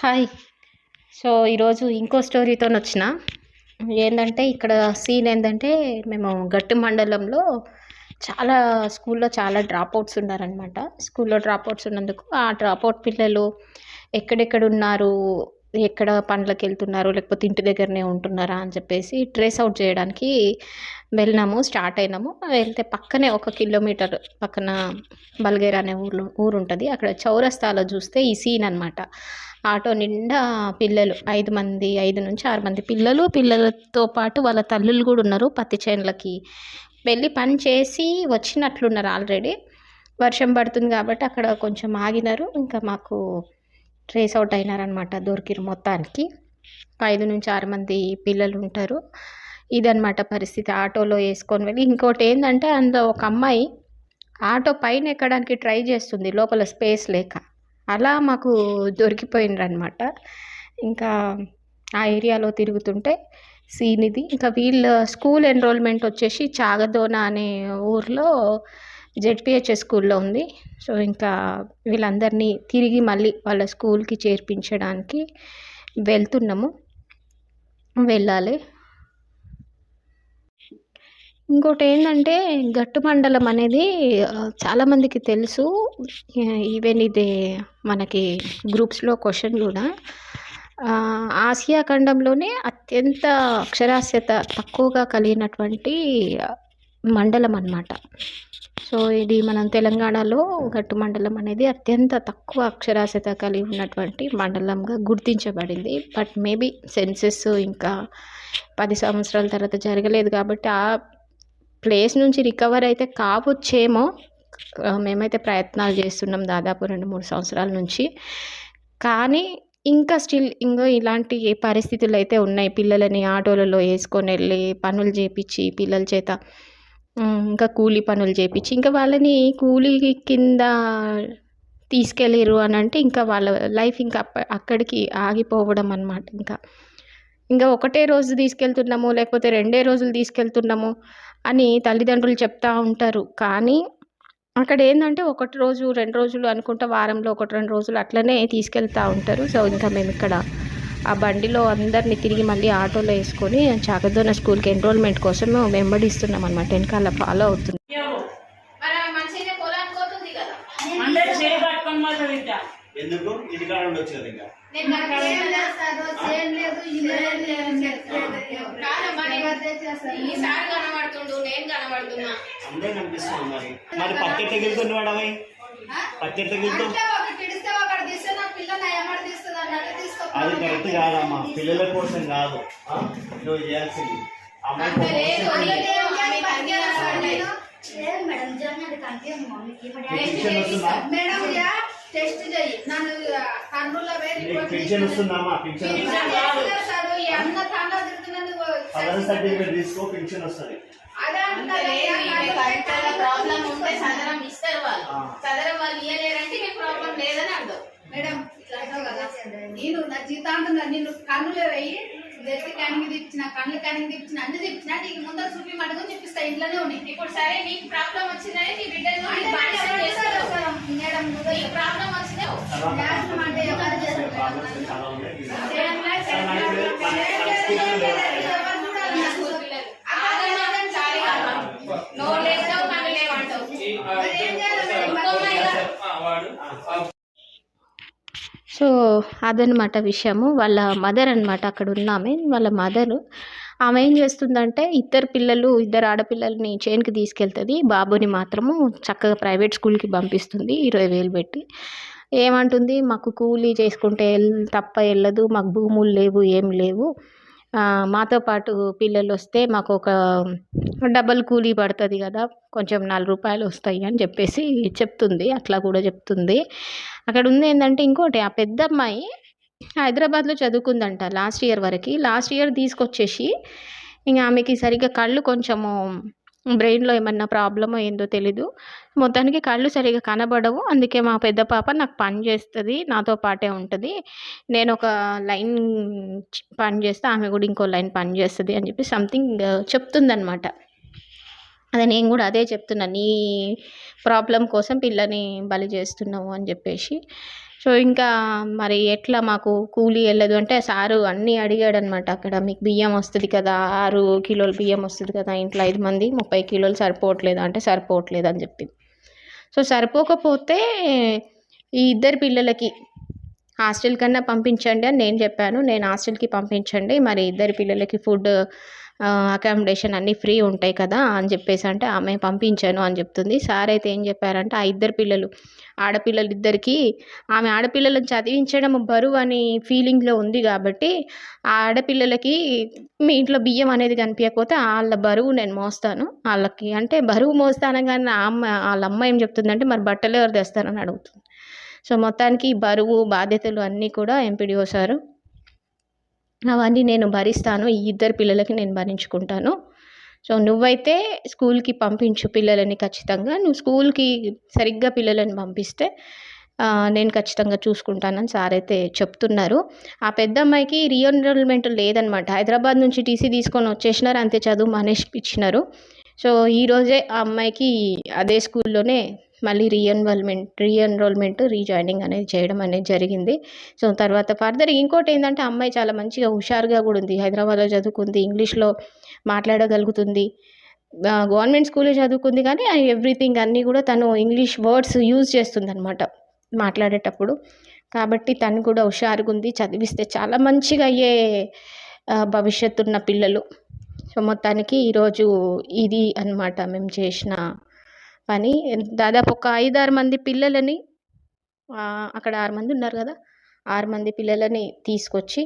Hi so ఈరోజు ఇంకో స్టోరీతో వచ్చిన. ఏంటంటే ఇక్కడ సీన్ ఏంటంటే మేము గట్టు మండలంలో చాలా స్కూల్లో చాలా డ్రాప్ అవుట్స్ ఉన్నారనమాట స్కూల్లో డ్రాప్ అవుట్స్ ఉన్నందుకు ఆ డ్రాప్ అవుట్ పిల్లలు ఎక్కడెక్కడ ఉన్నారు ఎక్కడ పనులకు వెళ్తున్నారు లేకపోతే ఇంటి దగ్గరనే ఉంటున్నారా అని చెప్పేసి ట్రేస్ అవుట్ చేయడానికి వెళ్ళినాము స్టార్ట్ అయినాము. వెళ్తే పక్కనే ఒక కిలోమీటర్ పక్కన బల్గేర్ అనే ఊర్లో ఊరు ఉంటుంది అక్కడ చౌరస్తాలో చూస్తే ఈ సీన్ అనమాట ఆటో నిండా పిల్లలు ఐదు మంది ఐదు నుంచి ఆరు మంది పిల్లలు. పిల్లలతో పాటు వాళ్ళ తల్లులు కూడా ఉన్నారు పత్తి చేనులకి. వెళ్ళి పని చేసి వచ్చినట్లున్నారు ఆల్రెడీ. వర్షం పడుతుంది కాబట్టి అక్కడ కొంచెం ఆగినారు. ఇంకా మాకు ట్రేస్ అవుట్ అయినారనమాట దొరికిరు మొత్తానికి. ఐదు నుంచి ఆరు మంది పిల్లలు ఉంటారు. ఇదనమాట పరిస్థితి ఆటోలో వేసుకొని వెళ్ళి. ఇంకోటి ఏంటంటే అందులో ఒక అమ్మాయి ఆటో పైన ఎక్కడానికి ట్రై చేస్తుంది. లోపల స్పేస్ లేక. అలా మాకు దొరికిపోయినరనమాట ఇంకా ఆ ఏరియాలో తిరుగుతుంటే సీన్ ఇది ఇంకా వీళ్ళ స్కూల్ ఎన్రోల్మెంట్ వచ్చేసి చాగదోన అనే ఊర్లో జెడ్పిహెచ్ఎస్ స్కూల్లో ఉంది. సో ఇంకా వీళ్ళందరినీ తిరిగి మళ్ళీ వాళ్ళ స్కూల్కి చేర్పించడానికి వెళ్తున్నాము. వెళ్ళాలి. ఇంకోటి ఏంటంటే గట్టు మండలం అనేది చాలామందికి తెలుసు. ఈవెన్ ఇది మనకి గ్రూప్స్లో క్వశ్చన్ కూడా. ఆసియా ఖండంలోనే అత్యంత అక్షరాస్యత తక్కువగా కలిగినటువంటి మండలం అన్నమాట. సో ఇది మనం తెలంగాణలో గట్టు మండలం అనేది అత్యంత తక్కువ అక్షరాస్యత కలిగి ఉన్నటువంటి మండలంగా గుర్తించబడింది. బట్ మేబీ సెన్సెస్ ఇంకా పది సంవత్సరాల తర్వాత జరగలేదు కాబట్టి ఆ ప్లేస్ నుంచి రికవర్ అయితే కావచ్చేమో. మేమైతే ప్రయత్నాలు చేస్తున్నాం దాదాపు రెండు మూడు సంవత్సరాల నుంచి. కానీ ఇంకా స్టిల్ ఇంకా ఇలాంటి పరిస్థితులు అయితే ఉన్నాయి. పిల్లలని ఆటోలలో వేసుకొని వెళ్ళి పనులు చేపించి పిల్లల చేత ఇంకా కూలీ పనులు చేపించి ఇంకా వాళ్ళని కూలీ కింద తీసుకెళ్ళిరు అని అంటే ఇంకా వాళ్ళ లైఫ్ ఇంకా అక్కడికి ఆగిపోవడం అనమాట ఇంకా. ఇంకా ఒకటే రోజు తీసుకెళ్తున్నాము లేకపోతే రెండే రోజులు తీసుకెళ్తున్నాము అని తల్లిదండ్రులు చెప్తూ ఉంటారు. కానీ అక్కడ ఏంటంటే ఒకటి రోజు రెండు రోజులు అనుకుంటా వారంలో ఒకటి రెండు రోజులు అట్లనే తీసుకెళ్తూ ఉంటారు. సో ఇంకా మేము ఇక్కడ ఆ బండిలో అందరినీ తిరిగి మళ్ళీ ఆటోలో వేసుకొని చాకదోన స్కూల్కి ఎన్రోల్మెంట్ కోసం వెంబడిస్తున్నాం అనమాట వెనకాల ఫాలో అవుతుంది ఎందుకు? ఇది కాడ ఉండొచ్చు కదా ఇంకా. ఈసారి కనబడుతుండు నేను కనబడుతున్నా. అందరూ కనిపిస్తుంది మరి. మరి పక్కెట్ తగిలితుంది వాడవి పక్కెట్ తగిలితో అది కరెక్ట్ కాదమ్మా. పిల్లల కోసం కాదు? నువ్వు చేయాల్సింది. అమ్మాయి టెస్ట్ చెయ్యి నన్ను కర్నూలులో పోయి నీకు రిపోర్ట్ పెన్షన్ వస్తుందమ్మా పెన్షన్ చేస్తాడు? ఈ అన్న తాండా తిరుగుతున్నందుకు పదవి సర్టిఫికేట్ తీసుకో పెన్షన్ వస్తుంది. అదే ప్రాబ్లం ఉంటే సదరం ఇస్తారు వాళ్ళు. ఆ. సదరం వాళ్ళు ఇయ్యలేరంటే మీకు ప్రాబ్లం లేదని అర్థం మేడం ఇట్లా అంటావు కదా. నేను నా జీతాంతం నేను కన్నులో వెయ్యి నెత్తి కనిగి తెప్పించిన కళ్ళు కనిగి తెప్పించిన అన్ని తెప్పించిన నీకు ముందర చూపి మడుగుని చెప్పిస్తా ఇంట్లోనే ఉన్నాయి ఇప్పుడు సరే నీకు ప్రాబ్లం వచ్చిందని నీ బిడ్డను నీకు ప్రాబ్లం వచ్చిందే. నోరు లేస్తావు కళ్ళు లేవంటావు? సో అదనమాట విషయము. వాళ్ళ మదర్ అనమాట అక్కడ ఉన్నామే వాళ్ళ మదరు ఆమె ఏం చేస్తుందంటే ఇద్దరు పిల్లలు ఇద్దరు ఆడపిల్లల్ని చేనుకి తీసుకెళ్తుంది. బాబుని మాత్రము చక్కగా ప్రైవేట్ స్కూల్కి పంపిస్తుంది. ఇరవై వేలు పెట్టి. ఏమంటుంది? మాకు కూలీ చేసుకుంటే తప్ప వెళ్ళదు మాకు భూములు లేవు ఏం లేవు. మాతో పాటు పిల్లలు వస్తే మాకు ఒక డబల్ కూలీ పడుతుంది కదా కొంచెం నాలుగు రూపాయలు వస్తాయి అని చెప్పేసి చెప్తుంది అట్లా కూడా చెప్తుంది. అక్కడ ఉంది ఏంటంటే ఇంకోటి ఆ పెద్ద అమ్మాయి హైదరాబాద్లో చదువుకుందంట లాస్ట్ ఇయర్ వరకు. లాస్ట్ ఇయర్ తీసుకొచ్చేసి ఇంకా ఆమెకి సరిగ్గా కళ్ళు కొంచెము బ్రెయిన్లో ఏమన్నా ప్రాబ్లమో ఏందో తెలీదు. మొత్తానికి కళ్ళు సరిగా కనబడవు. అందుకే మా పెద్ద పాప నాకు పని చేస్తుంది నాతో పాటే ఉంటుంది. నేను ఒక లైన్ పని చేస్తే ఆమె కూడా ఇంకో లైన్ పని చేస్తుంది అని చెప్పి సంథింగ్ చెప్తుందనమాట అదే నేను కూడా అదే చెప్తున్నా నీ ప్రాబ్లం కోసం పిల్లని బలి చేస్తున్నావు అని చెప్పేసి. సో ఇంకా మరి ఎట్లా మాకు కూలీ వెళ్ళదు? అంటే సారు అన్నీ అడిగాడు అనమాట అక్కడ మీకు బియ్యం వస్తుంది కదా ఆరు కిలోలు బియ్యం వస్తుంది కదా ఇంట్లో ఐదు మంది ముప్పై కిలోలు సరిపోవట్లేదు? అంటే సరిపోవట్లేదు అని చెప్పింది. సో సరిపోకపోతే ఈ ఇద్దరు పిల్లలకి హాస్టల్ కన్నా పంపించండి అని నేను చెప్పాను. నేను హాస్టల్కి పంపించండి. మరి ఇద్దరు పిల్లలకి ఫుడ్ అకామిడేషన్ అన్నీ ఫ్రీ ఉంటాయి కదా అని చెప్పేసి అంటే ఆమె పంపించాను అని చెప్తుంది. సార్ అయితే ఏం చెప్పారంటే ఆ ఇద్దరు పిల్లలు ఆడపిల్లలు ఇద్దరికి ఆమె ఆడపిల్లలను చదివించడం బరువు అని ఫీలింగ్లో ఉంది కాబట్టి ఆ ఆడపిల్లలకి మీ ఇంట్లో బియ్యం అనేది కనిపించకపోతే వాళ్ళ బరువు నేను మోస్తాను. వాళ్ళకి అంటే బరువు మోస్తాను కానీ ఆ అమ్మ వాళ్ళ అమ్మ ఏం చెప్తుందంటే మరి బట్టలు ఎవరు తెస్తారని అడుగుతుంది. సో మొత్తానికి బరువు బాధ్యతలు అన్నీ కూడా ఎంపీడీఓ సారు. అవన్నీ నేను భరిస్తాను. ఈ ఇద్దరు పిల్లలకి నేను భరించుకుంటాను. సో నువ్వైతే స్కూల్కి పంపించు పిల్లలని ఖచ్చితంగా. నువ్వు స్కూల్కి సరిగ్గా పిల్లలని పంపిస్తే నేను ఖచ్చితంగా చూసుకుంటానని సార్ అయితే చెప్తున్నారు. ఆ పెద్ద అమ్మాయికి రీఎన్రోల్మెంట్ లేదనమాట. హైదరాబాద్ నుంచి టీసీ తీసుకొని వచ్చేసినారు. అంతే చదువు మానేసి ఇచ్చినారు. సో ఈరోజే ఆ అమ్మాయికి అదే స్కూల్లోనే మళ్ళీ రీఎన్రోల్మెంట్ రీఎన్రోల్మెంట్ రీజాయినింగ్ అనేది చేయడం అనేది జరిగింది. సో తర్వాత ఫర్దర్ ఇంకోటి ఏంటంటే అమ్మాయి చాలా మంచిగా హుషారుగా కూడా ఉంది. హైదరాబాద్లో చదువుకుంది ఇంగ్లీష్లో మాట్లాడగలుగుతుంది. గవర్నమెంట్ స్కూల్లో చదువుకుంది కానీ ఎవ్రీథింగ్ అన్నీ కూడా తను ఇంగ్లీష్ వర్డ్స్ యూజ్ చేస్తుంది అనమాట మాట్లాడేటప్పుడు. కాబట్టి తను కూడా హుషారుగా ఉంది. చదివిస్తే చాలా మంచిగా అయ్యే భవిష్యత్తు ఉన్న పిల్లలు. సో మొత్తానికి ఈరోజు ఇది అన్నమాట మేము చేసిన పని దాదాపు ఒక ఐదారు మంది పిల్లలని అక్కడ ఆరు మంది ఉన్నారు కదా ఆరు మంది పిల్లలని తీసుకొచ్చి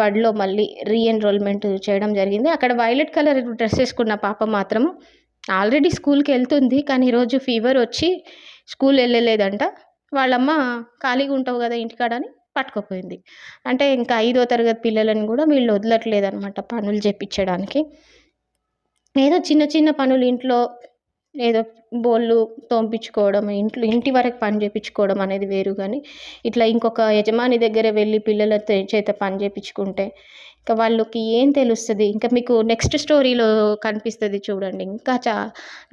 బడిలో మళ్ళీ రీఎన్రోల్మెంట్ చేయడం జరిగింది. అక్కడ వైలెట్ కలర్ డ్రెస్ వేసుకున్న పాప మాత్రం ఆల్రెడీ స్కూల్కి వెళ్తుంది కానీ ఈరోజు ఫీవర్ వచ్చి స్కూల్ వెళ్ళలేదంట. వాళ్ళమ్మ ఖాళీగా ఉంటావు కదా ఇంటికాడ అని పట్టుకుపోయింది. అంటే ఇంకా ఐదో తరగతి పిల్లలని కూడా వీళ్ళు వదలట్లేదు అనమాట పనులు చేపించడానికి. ఏదో చిన్న చిన్న పనులు ఇంట్లో ఏదో బోళ్ళు తోంపించుకోవడం ఇంట్లో ఇంటి వరకు పని చేయించుకోవడం అనేది వేరు కానీ ఇట్లా ఇంకొక యజమాని దగ్గర వెళ్ళి పిల్లల చేత పని చేయించుకుంటే ఇంకా వాళ్ళకి ఏం తెలుస్తుంది? ఇంకా మీకు నెక్స్ట్ స్టోరీలో కనిపిస్తుంది చూడండి. ఇంకా చా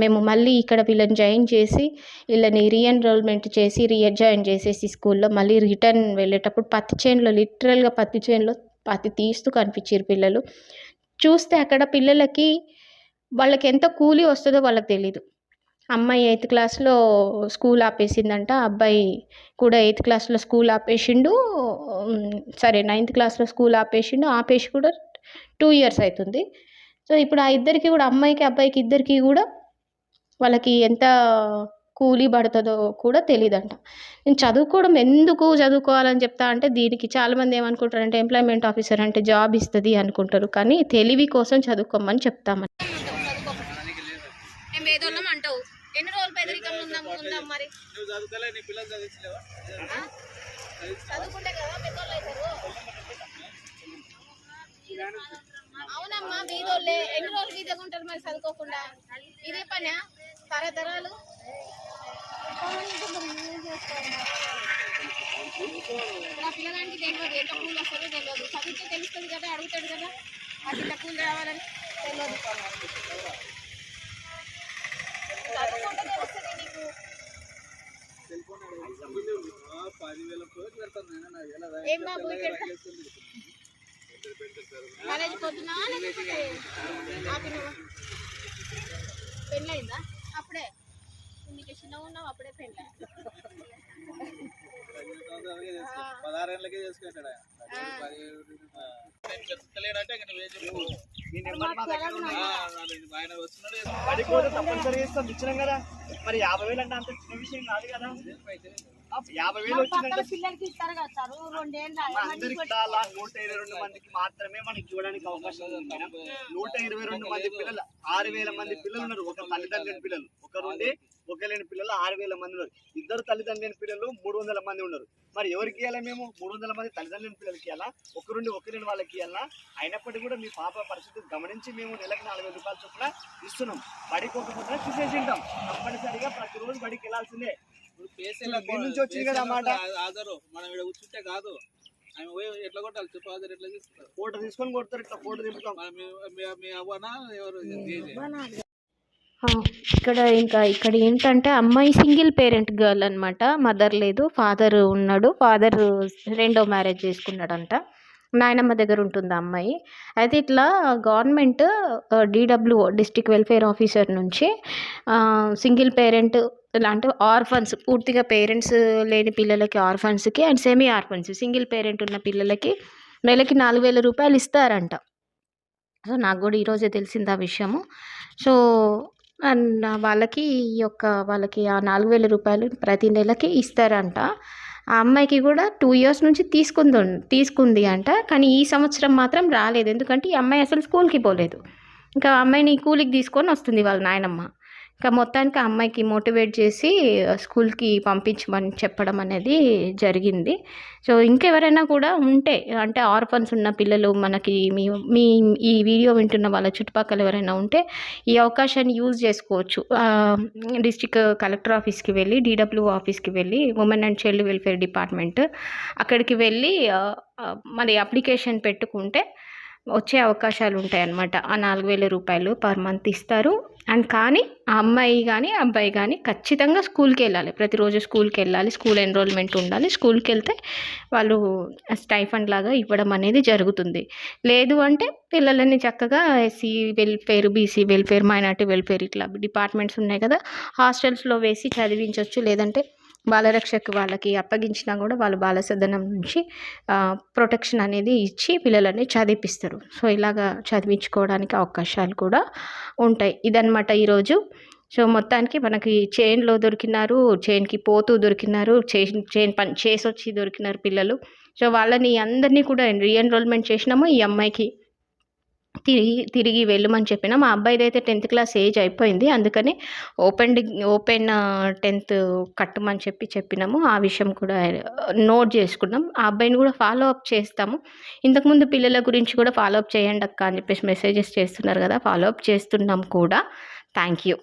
మేము మళ్ళీ ఇక్కడ వీళ్ళని జాయిన్ చేసి వీళ్ళని రీఎన్రోల్మెంట్ చేసి రీజాయిన్ చేసేసి స్కూల్లో మళ్ళీ రిటర్న్ వెళ్ళేటప్పుడు పత్తి చేనులో లిటరల్గా పత్తి చేనులో పత్తి తీస్తూ కనిపించారు పిల్లలు. చూస్తే అక్కడ పిల్లలకి వాళ్ళకి ఎంత కూలీ వస్తుందో వాళ్ళకి తెలీదు. అమ్మాయి ఎయిత్ క్లాస్లో స్కూల్ ఆపేసిందంట అబ్బాయి కూడా ఎయిత్ క్లాస్లో స్కూల్ ఆపేసిండు సరే నైన్త్ క్లాస్లో స్కూల్ ఆపేసిండు ఆపేసి కూడా టూ ఇయర్స్ అవుతుంది సో ఇప్పుడు ఆ ఇద్దరికి కూడా అమ్మాయికి అబ్బాయికి ఇద్దరికి కూడా వాళ్ళకి ఎంత కూలీ పడుతుందో కూడా తెలియదంట నేను చదువుకోవడం ఎందుకు చదువుకోవాలని చెప్తా అంటే దీనికి చాలామంది ఏమనుకుంటారంటే ఎంప్లాయ్మెంట్ ఆఫీసర్ అంటే జాబ్ ఇస్తుంది అనుకుంటారు. కానీ తెలివి కోసం చదువుకోమని చెప్తామని మేము పేదోళ్ళం అంటావు ఎన్ని రోజులు పేదరికం ఉందాం ఉందాం మరి? నువ్వు చదువుకోలే నీ పిల్లలు చదివించలేవా? చదువుకుంటే కదా పెద్దోళ్ళు అవుతారు. అవునమ్మా బీదోళ్ళే. ఎన్ని రోజులు బీదగా ఉంటారు మరి చదువుకోకుండా? ఇదే పనా? తరతరాలు? నా పిల్లగానికి తెలియదు ఎంత పూలు వస్తుందో తెలియదు. చదివితే తెలుస్తుంది కదా అడుగుతాడు కదా. అది ఇంత పూలు రావాలని తెలియదు. చదువుకుంటే తెలుస్తుంది నీకు ఏం బాబు ఇక్కడ కాలేజీ పొద్దున లేకపోతే ఆపినవా పెళ్ళయిందా అప్పుడే నీకు చిన్నగా ఉన్నావు అప్పుడే పెళ్ళ పదహారేళ్ళకే చేసుకుంటాడు ఆయన. పదిహేడు, ఆ. నేను చెప్తలేడంటే తప్పనిసరిగా ఇస్తాం ఇచ్చినాం కదా. మరి యాభై వేలు అంటే అంత చిన్న విషయం కాదు కదా. పిల్లలకి ఇస్తారు కదా సార్ రెండేళ్ళ నూట ఇరవై రెండు మందికి మాత్రమే మనకి అవకాశం ఉంది నూట ఇరవై రెండు మంది పిల్లలు ఆరు వేల మంది పిల్లలు ఉన్నారు. ఒక తల్లిదండ్రుల పిల్లలు ఒక నుండి ఒక లేని పిల్లలు ఆరు వేల మంది ఉన్నారు. ఇద్దరు తల్లిదండ్రుల పిల్లలు మూడు వందల మంది ఉన్నారు. మరి ఎవరికి ఇవ్వాలి మేము? మూడు వందల మంది తల్లిదండ్రుల పిల్లలకి ఇవ్వాలా ఒక నుండి ఒక లేని వాళ్ళకి ఇవ్వాలా అయినప్పటికీ కూడా మీ పాప పరిస్థితి గమనించి మేము నెలకు నాలుగు వేల రూపాయలు చొప్పున ఇస్తున్నాం. బడికి ఒక పొద్దున తీసేసి ఉంటాం. తప్పనిసరిగా ప్రతిరోజు బడికి వెళ్ళాల్సిందే. నుంచి వచ్చింది కదా మాట. ఆధారు. మనం ఇక్కడ కూర్చుంటే కాదు. ఆమె పోయి ఎట్లా కొట్టాలి? చెప్పు ఆధార్ ఎట్లా తీసుకుంటారు? ఫోటో తీసుకొని కొడతారు ఇట్లా ఫోటో దింపుతాం. మన మీ- మీ- మీ అవ్వనా? ఎవరు? జేజే? ఆ, ఇక్కడ ఇంకా ఇక్కడ ఏంటంటే అమ్మాయి సింగిల్ పేరెంట్ గర్ల్ అనమాట మదర్ లేదు ఫాదర్ ఉన్నాడు. ఫాదర్ రెండో మ్యారేజ్ చేసుకున్నాడంట. నాయనమ్మ దగ్గర ఉంటుంది ఆ అమ్మాయి? అయితే ఇట్లా government DWO district welfare officer నుంచి సింగిల్ పేరెంట్ అంటే ఆర్ఫన్స్ పూర్తిగా పేరెంట్స్ లేని పిల్లలకి ఆర్ఫన్స్కి and semi orphans single parent ఉన్న పిల్లలకి నెలకి నాలుగు వేల రూపాయలు ఇస్తారంట. సో నాకు కూడా ఈరోజే తెలిసింది ఆ విషయము. సో అండ్ వాళ్ళకి ఈ యొక్క వాళ్ళకి ఆ నాలుగు వేల రూపాయలు ప్రతి నెలకి ఇస్తారంట. ఆ అమ్మాయికి కూడా టూ ఇయర్స్ నుంచి తీసుకుంది తీసుకుంది అంట. కానీ ఈ సంవత్సరం మాత్రం రాలేదు. ఎందుకంటే ఈ అమ్మాయి అసలు స్కూల్కి పోలేదు. ఇంకా ఆ అమ్మాయిని కూలికి తీసుకొని వస్తుంది వాళ్ళ నాయనమ్మ. ఇంకా మొత్తానికి ఆ అమ్మాయికి మోటివేట్ చేసి స్కూల్కి పంపించమని చెప్పడం అనేది జరిగింది. సో ఇంకెవరైనా కూడా ఉంటే అంటే ఆర్ఫన్స్ ఉన్న పిల్లలు మనకి మీ మీ ఈ వీడియో వింటున్న వాళ్ళ చుట్టుపక్కల ఎవరైనా ఉంటే ఈ అవకాశాన్ని యూజ్ చేసుకోవచ్చు. డిస్టిక్ కలెక్టర్ ఆఫీస్కి వెళ్ళి డిడబ్ల్యూ ఆఫీస్కి వెళ్ళి women and child welfare department అక్కడికి వెళ్ళి మరి అప్లికేషన్ పెట్టుకుంటే వచ్చే అవకాశాలు ఉంటాయి అన్నమాట ఆ నాలుగు వేల రూపాయలు పర్ మంత్ ఇస్తారు. అండ్ కానీ ఆ అమ్మాయి కానీ అబ్బాయి కానీ ఖచ్చితంగా స్కూల్కి వెళ్ళాలి ప్రతిరోజు స్కూల్కి వెళ్ళాలి స్కూల్ ఎన్రోల్మెంట్ ఉండాలి. స్కూల్కి వెళ్తే వాళ్ళు స్టైఫండ్ లాగా ఇవ్వడం అనేది జరుగుతుంది. లేదు అంటే పిల్లలని చక్కగా SC welfare BC welfare minority welfare ఇట్లా డిపార్ట్మెంట్స్ ఉన్నాయి కదా హాస్టల్స్లో వేసి చదివించవచ్చు లేదంటే బాలరక్షకు వాళ్ళకి అప్పగించినా కూడా వాళ్ళు బాల సదనం నుంచి ప్రొటెక్షన్ అనేది ఇచ్చి పిల్లలని చదివిపిస్తారు. సో ఇలాగా చదివించుకోవడానికి అవకాశాలు కూడా ఉంటాయి. ఇదనమాట ఈరోజు. సో మొత్తానికి మనకి చైన్లో దొరికినారు చైన్కి పోతూ దొరికినారు చైన్ చైన్ పని చేసి వచ్చి దొరికినారు పిల్లలు. సో వాళ్ళని అందరినీ కూడా రీఎన్రోల్మెంట్ చేసినాము ఈ అమ్మాయికి. తిరిగి తిరిగి వెళ్ళమని చెప్పిన మా అబ్బాయిది అయితే టెన్త్ క్లాస్ ఏజ్ అయిపోయింది. అందుకని ఓపెన్ డి ఓపెన్ టెన్త్ కట్టమని చెప్పి చెప్పినాము. ఆ విషయం కూడా నోట్ చేసుకున్నాం. ఆ అబ్బాయిని కూడా ఫాలో అప్ చేస్తాము. ఇంతకుముందు పిల్లల గురించి కూడా ఫాలో అప్ చేయండి అక్క అని చెప్పేసి మెసేజెస్ చేస్తున్నారు కదా ఫాలో అప్ చేస్తున్నాం కూడా. Thank you